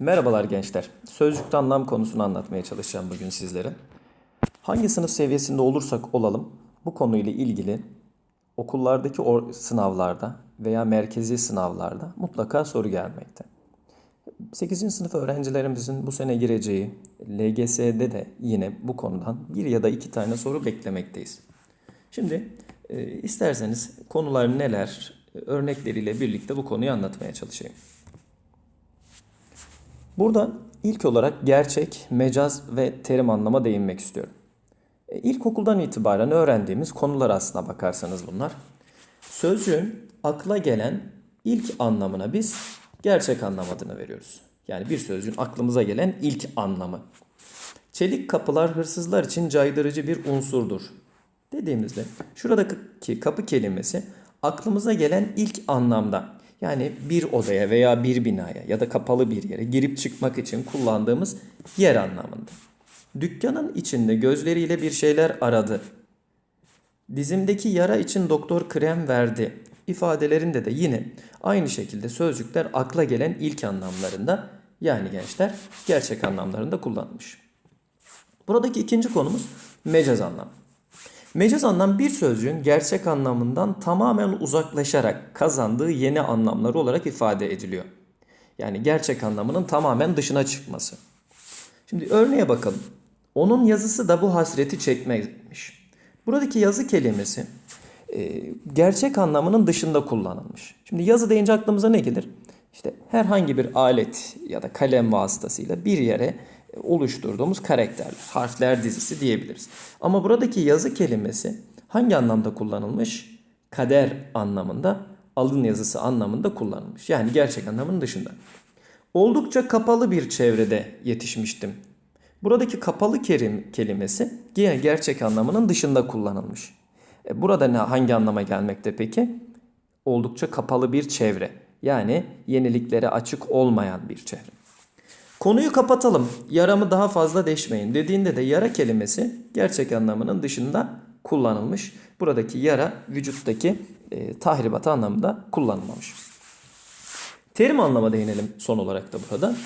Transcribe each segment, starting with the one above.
Merhabalar gençler. Sözcükte anlam konusunu anlatmaya çalışacağım bugün sizlere. Hangi sınıf seviyesinde olursak olalım bu konuyla ilgili okullardaki sınavlarda veya merkezi sınavlarda mutlaka soru gelmekte. 8. sınıf öğrencilerimizin bu sene gireceği LGS'de de yine bu konudan bir ya da iki tane soru beklemekteyiz. Şimdi e, isterseniz konular neler örnekleriyle birlikte bu konuyu anlatmaya çalışayım. Burada ilk olarak gerçek, mecaz ve terim anlama değinmek istiyorum. E, İlkokuldan itibaren öğrendiğimiz konular aslına bakarsanız bunlar. Sözcüğün akla gelen ilk anlamına biz gerçek anlam adını veriyoruz. Yani bir sözcüğün aklımıza gelen ilk anlamı. Çelik kapılar hırsızlar için caydırıcı bir unsurdur. Dediğimizde şuradaki kapı kelimesi aklımıza gelen ilk anlamda yani bir odaya veya bir binaya ya da kapalı bir yere girip çıkmak için kullandığımız yer anlamında. Dükkanın içinde gözleriyle bir şeyler aradı. Dizimdeki yara için doktor krem verdi ifadelerinde de yine aynı şekilde sözcükler akla gelen ilk anlamlarında yani gençler gerçek anlamlarında kullanılmış. Buradaki ikinci konumuz mecaz anlam. Mecaz anlam bir sözcüğün gerçek anlamından tamamen uzaklaşarak kazandığı yeni anlamları olarak ifade ediliyor. Yani gerçek anlamının tamamen dışına çıkması. Şimdi örneğe bakalım. Onun yazısı da bu hasreti çekmekmiş. Buradaki yazı kelimesi e, gerçek anlamının dışında kullanılmış. Şimdi yazı deyince aklımıza ne gelir? İşte herhangi bir alet ya da kalem vasıtasıyla bir yere oluşturduğumuz karakterler, harfler dizisi diyebiliriz. Ama buradaki yazı kelimesi hangi anlamda kullanılmış? Kader anlamında, alın yazısı anlamında kullanılmış. Yani gerçek anlamının dışında. Oldukça kapalı bir çevrede yetişmiştim. Buradaki kapalı kerim kelimesi yine gerçek anlamının dışında kullanılmış. E burada ne hangi anlama gelmekte peki? Oldukça kapalı bir çevre. Yani yeniliklere açık olmayan bir çevre. Konuyu kapatalım. Yaramı daha fazla deşmeyin dediğinde de yara kelimesi gerçek anlamının dışında kullanılmış. Buradaki yara vücuttaki e, tahribat anlamında kullanılmamış. Terim anlama değinelim son olarak da burada.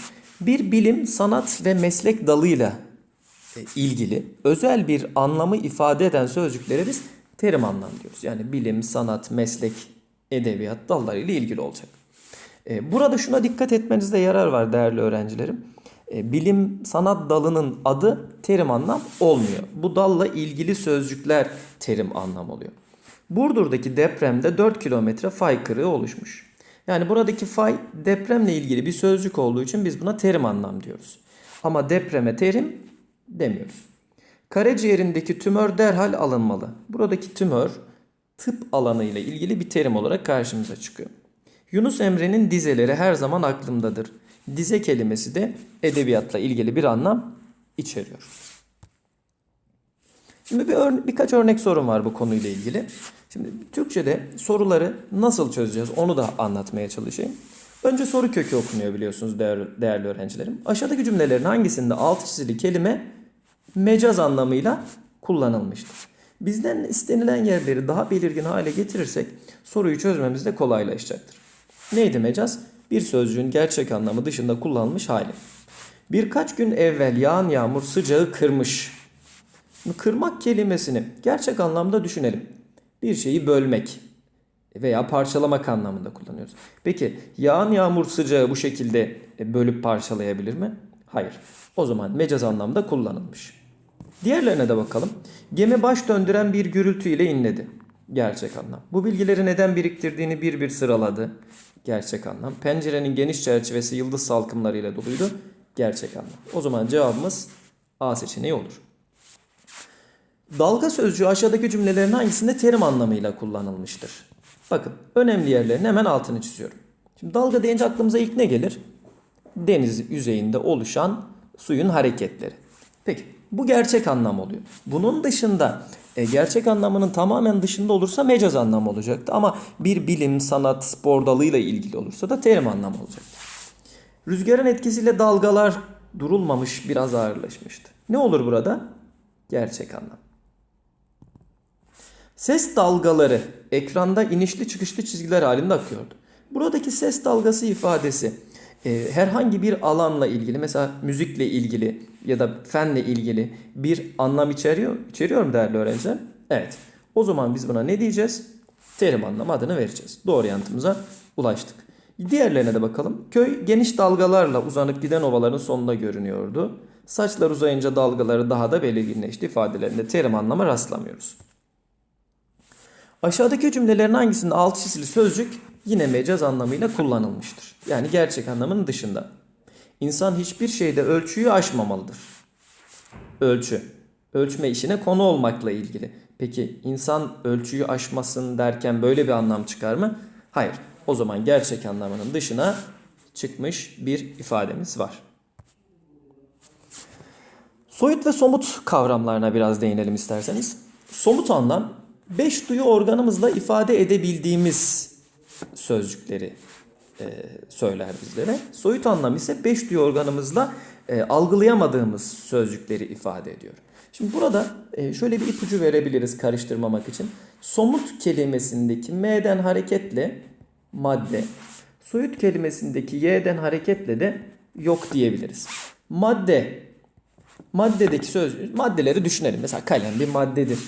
Bir bilim, sanat ve meslek dalıyla e, ilgili özel bir anlamı ifade eden sözcüklere biz terim anlam diyoruz. Yani bilim, sanat, meslek, edebiyat dallarıyla ilgili olacak. E, burada şuna dikkat etmenizde yarar var değerli öğrencilerim. E, bilim sanat dalının adı terim anlam olmuyor. Bu dalla ilgili sözcükler terim anlam oluyor. Burdur'daki depremde 4 kilometre fay kırığı oluşmuş. Yani buradaki fay depremle ilgili bir sözcük olduğu için biz buna terim anlam diyoruz. Ama depreme terim demiyoruz. Karaciğerindeki tümör derhal alınmalı. Buradaki tümör tıp alanı ile ilgili bir terim olarak karşımıza çıkıyor. Yunus Emre'nin dizeleri her zaman aklımdadır. Dize kelimesi de edebiyatla ilgili bir anlam içeriyor. Şimdi bir örne birkaç örnek sorum var bu konuyla ilgili. Şimdi Türkçe'de soruları nasıl çözeceğiz onu da anlatmaya çalışayım. Önce soru kökü okunuyor biliyorsunuz değerli, değerli öğrencilerim. Aşağıdaki cümlelerin hangisinde alt çizili kelime mecaz anlamıyla kullanılmıştır? Bizden istenilen yerleri daha belirgin hale getirirsek soruyu çözmemiz de kolaylaşacaktır. Neydi mecaz? Bir sözcüğün gerçek anlamı dışında kullanılmış hali. Birkaç gün evvel yağan yağmur sıcağı kırmış. Kırmak kelimesini gerçek anlamda düşünelim. Bir şeyi bölmek veya parçalamak anlamında kullanıyoruz. Peki yağan yağmur sıcağı bu şekilde bölüp parçalayabilir mi? Hayır. O zaman mecaz anlamda kullanılmış. Diğerlerine de bakalım. Gemi baş döndüren bir gürültü ile inledi. Gerçek anlam. Bu bilgileri neden biriktirdiğini bir bir sıraladı. Gerçek anlam. Pencerenin geniş çerçevesi yıldız salkımlarıyla doluydu. Gerçek anlam. O zaman cevabımız A seçeneği olur. Dalga sözcüğü aşağıdaki cümlelerin hangisinde terim anlamıyla kullanılmıştır? Bakın önemli yerlerin hemen altını çiziyorum. Şimdi dalga deyince aklımıza ilk ne gelir? Deniz yüzeyinde oluşan suyun hareketleri. Peki bu gerçek anlam oluyor. Bunun dışında e, gerçek anlamının tamamen dışında olursa mecaz anlam olacaktı. Ama bir bilim, sanat, spor dalıyla ilgili olursa da terim anlam olacaktı. Rüzgarın etkisiyle dalgalar durulmamış biraz ağırlaşmıştı. Ne olur burada? Gerçek anlam. Ses dalgaları ekranda inişli çıkışlı çizgiler halinde akıyordu. Buradaki ses dalgası ifadesi e, herhangi bir alanla ilgili mesela müzikle ilgili ya da fenle ilgili bir anlam içeriyor, içeriyor mu değerli öğrenciler? Evet. O zaman biz buna ne diyeceğiz? Terim anlamı adını vereceğiz. Doğru yanıtımıza ulaştık. Diğerlerine de bakalım. Köy geniş dalgalarla uzanıp giden ovaların sonunda görünüyordu. Saçlar uzayınca dalgaları daha da belirginleşti ifadelerinde terim anlamı rastlamıyoruz. Aşağıdaki cümlelerin hangisinde alt çizili sözcük yine mecaz anlamıyla kullanılmıştır? Yani gerçek anlamının dışında. İnsan hiçbir şeyde ölçüyü aşmamalıdır. Ölçü. Ölçme işine konu olmakla ilgili. Peki insan ölçüyü aşmasın derken böyle bir anlam çıkar mı? Hayır. O zaman gerçek anlamının dışına çıkmış bir ifademiz var. Soyut ve somut kavramlarına biraz değinelim isterseniz. Somut anlam beş duyu organımızla ifade edebildiğimiz sözcükleri e, söyler bizlere. Soyut anlam ise beş duyu organımızla e, algılayamadığımız sözcükleri ifade ediyor. Şimdi burada e, şöyle bir ipucu verebiliriz karıştırmamak için. Somut kelimesindeki m'den hareketle madde, soyut kelimesindeki y'den hareketle de yok diyebiliriz. Madde, maddedeki söz, maddeleri düşünelim. Mesela kalem bir maddedir.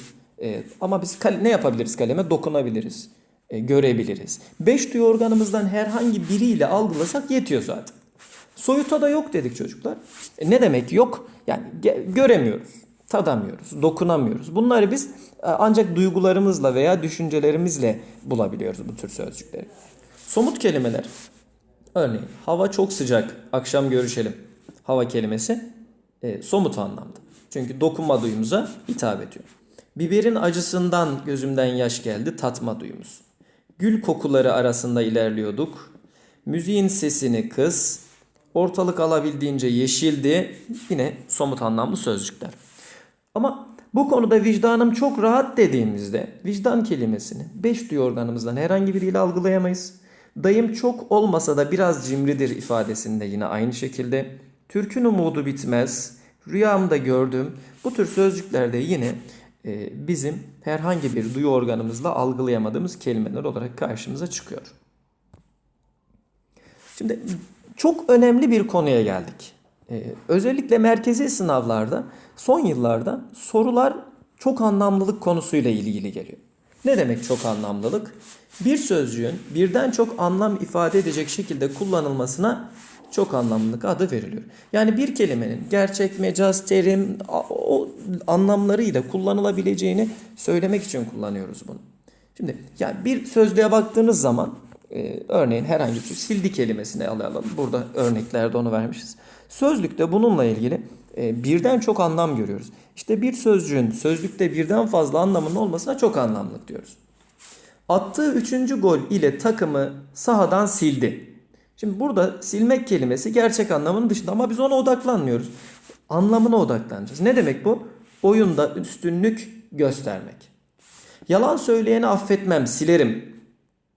E, ama biz kale, ne yapabiliriz kaleme? Dokunabiliriz, görebiliriz. Beş duyu organımızdan herhangi biriyle algılasak yetiyor zaten. Soyuta da yok dedik çocuklar. E, ne demek yok? Yani göremiyoruz, tadamıyoruz, dokunamıyoruz. Bunları biz e, ancak duygularımızla veya düşüncelerimizle bulabiliyoruz bu tür sözcükleri. Somut kelimeler. Örneğin hava çok sıcak, akşam görüşelim. Hava kelimesi e, somut anlamda. Çünkü dokunma duyumuza hitap ediyor. Biberin acısından gözümden yaş geldi tatma duyumuz. Gül kokuları arasında ilerliyorduk. Müziğin sesini kız. Ortalık alabildiğince yeşildi. Yine somut anlamlı sözcükler. Ama bu konuda vicdanım çok rahat dediğimizde vicdan kelimesini beş duyu organımızdan herhangi biriyle algılayamayız. Dayım çok olmasa da biraz cimridir ifadesinde yine aynı şekilde. Türkün umudu bitmez. Rüyamda gördüm. Bu tür sözcüklerde yine bizim herhangi bir duyu organımızla algılayamadığımız kelimeler olarak karşımıza çıkıyor. Şimdi çok önemli bir konuya geldik. Ee, özellikle merkezi sınavlarda son yıllarda sorular çok anlamlılık konusuyla ilgili geliyor. Ne demek çok anlamlılık? Bir sözcüğün birden çok anlam ifade edecek şekilde kullanılmasına çok anlamlılık adı veriliyor. Yani bir kelimenin gerçek, mecaz, terim o anlamlarıyla kullanılabileceğini söylemek için kullanıyoruz bunu. Şimdi yani bir sözlüğe baktığınız zaman e, örneğin herhangi bir sildi kelimesini alalım. Burada örneklerde onu vermişiz. Sözlükte bununla ilgili e, birden çok anlam görüyoruz. İşte bir sözcüğün sözlükte birden fazla anlamının olmasına çok anlamlık diyoruz. Attığı üçüncü gol ile takımı sahadan sildi. Şimdi burada silmek kelimesi gerçek anlamının dışında ama biz ona odaklanmıyoruz. Anlamına odaklanacağız. Ne demek bu? Oyunda üstünlük göstermek. Yalan söyleyeni affetmem, silerim.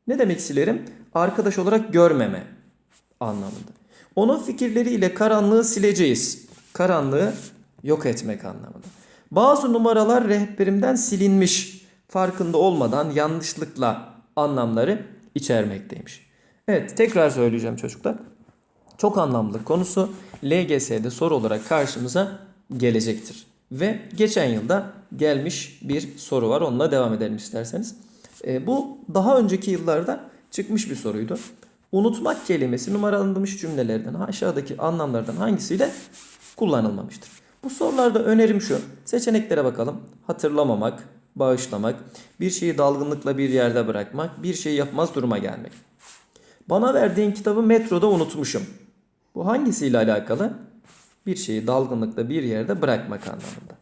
Ne demek silerim? Arkadaş olarak görmeme anlamında. Onun fikirleriyle karanlığı sileceğiz. Karanlığı yok etmek anlamında. Bazı numaralar rehberimden silinmiş. Farkında olmadan yanlışlıkla anlamları içermekteymiş. Evet tekrar söyleyeceğim çocuklar. Çok anlamlı konusu LGS'de soru olarak karşımıza gelecektir. Ve geçen yılda gelmiş bir soru var. Onunla devam edelim isterseniz. E, bu daha önceki yıllarda çıkmış bir soruydu. Unutmak kelimesi numaralanmış cümlelerden aşağıdaki anlamlardan hangisiyle kullanılmamıştır? Bu sorularda önerim şu. Seçeneklere bakalım. Hatırlamamak, bağışlamak, bir şeyi dalgınlıkla bir yerde bırakmak, bir şeyi yapmaz duruma gelmek. Bana verdiğin kitabı metroda unutmuşum. Bu hangisiyle alakalı? Bir şeyi dalgınlıkla bir yerde bırakmak anlamında.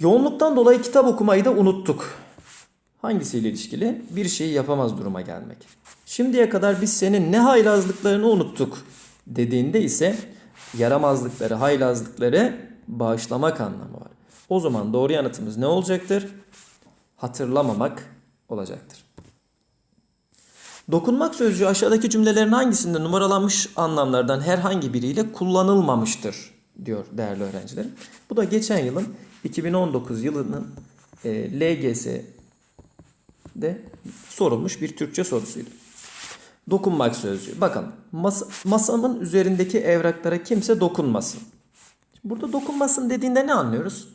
Yoğunluktan dolayı kitap okumayı da unuttuk. Hangisiyle ilişkili? Bir şeyi yapamaz duruma gelmek. Şimdiye kadar biz senin ne haylazlıklarını unuttuk dediğinde ise yaramazlıkları, haylazlıkları bağışlamak anlamı var. O zaman doğru yanıtımız ne olacaktır? Hatırlamamak olacaktır. Dokunmak sözcüğü aşağıdaki cümlelerin hangisinde numaralanmış anlamlardan herhangi biriyle kullanılmamıştır diyor değerli öğrencilerim. Bu da geçen yılın 2019 yılının e, LGS'de sorulmuş bir Türkçe sorusuydu. Dokunmak sözcüğü. Bakın mas- masamın üzerindeki evraklara kimse dokunmasın. Burada dokunmasın dediğinde ne anlıyoruz?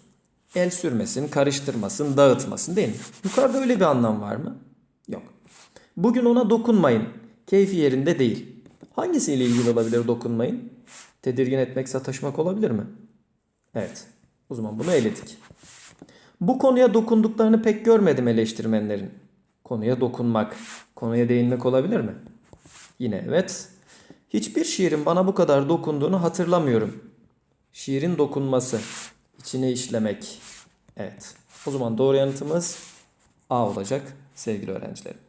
El sürmesin, karıştırmasın, dağıtmasın değil mi? Yukarıda öyle bir anlam var mı? Bugün ona dokunmayın. Keyfi yerinde değil. Hangisiyle ilgili olabilir dokunmayın? Tedirgin etmek, sataşmak olabilir mi? Evet. O zaman bunu eledik. Bu konuya dokunduklarını pek görmedim eleştirmenlerin. Konuya dokunmak, konuya değinmek olabilir mi? Yine evet. Hiçbir şiirin bana bu kadar dokunduğunu hatırlamıyorum. Şiirin dokunması, içine işlemek. Evet. O zaman doğru yanıtımız A olacak sevgili öğrencilerim.